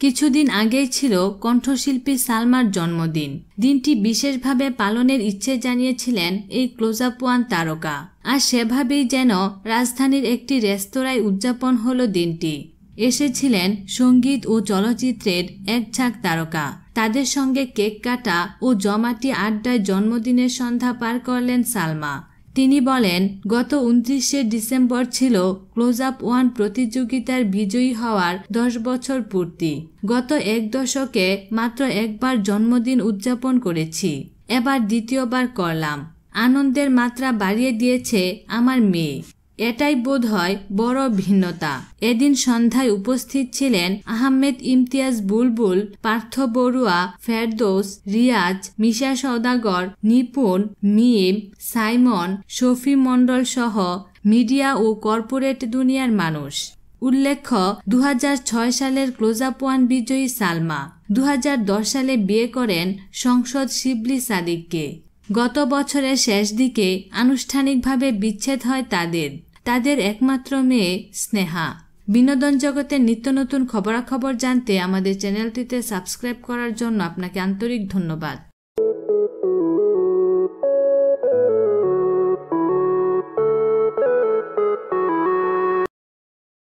কিছুদিন আগেই ছিল কণ্ঠশিল্পী সালমার জন্মদিন। দিনটি বিশেষভাবে পালনের ইচ্ছে জানিয়েছিলেন এই ক্লোজ আপ ওয়ান তারকা। আর সেভাবেই যেন রাজধানীর একটি রেস্তোরাঁয় উদযাপন হলো দিনটি। এসেছিলেন সংগীত ও চলচ্চিত্রের এক ঝাঁক তারকা। তাদের সঙ্গে কেক কাটা ও জমাটি আড্ডায় জন্মদিনের সন্ধ্যা পার করলেন সালমা। তিনি বলেন, গত উনত্রিশে ডিসেম্বর ছিল ক্লোজ আপ ওয়ান প্রতিযোগিতার বিজয়ী হওয়ার দশ বছর পূর্তি। গত এক দশকে মাত্র একবার জন্মদিন উদযাপন করেছি। এবার দ্বিতীয়বার করলাম। আনন্দের মাত্রা বাড়িয়ে দিয়েছে আমার মেয়ে। এটাই বোধ হয় বড় ভিন্নতা। এদিন সন্ধ্যায় উপস্থিত ছিলেন আহমেদ ইমতিয়াজ বুলবুল, পার্থ বড়ুয়া, ফেরদোস, রিয়াজ, মিশা সৌদাগর নিপুণ, মিম, সাইমন, শফি মণ্ডল সহ মিডিয়া ও কর্পোরেট দুনিয়ার মানুষ। উল্লেখ্য দু হাজার ছয় সালের ক্লোজ আপ ওয়ান বিজয়ী সালমা। দু হাজার দশ সালে বিয়ে করেন সংসদ শিবলি সাদিককে। গত বছরের শেষ দিকে আনুষ্ঠানিকভাবে বিচ্ছেদ হয় তাদের। তাদের একমাত্র মেয়ে স্নেহা। বিনোদন জগতের নিত্য নতুন খবরাখবর জানতে আমাদের চ্যানেলটিতে সাবস্ক্রাইব করার জন্য আপনাকে আন্তরিক ধন্যবাদ।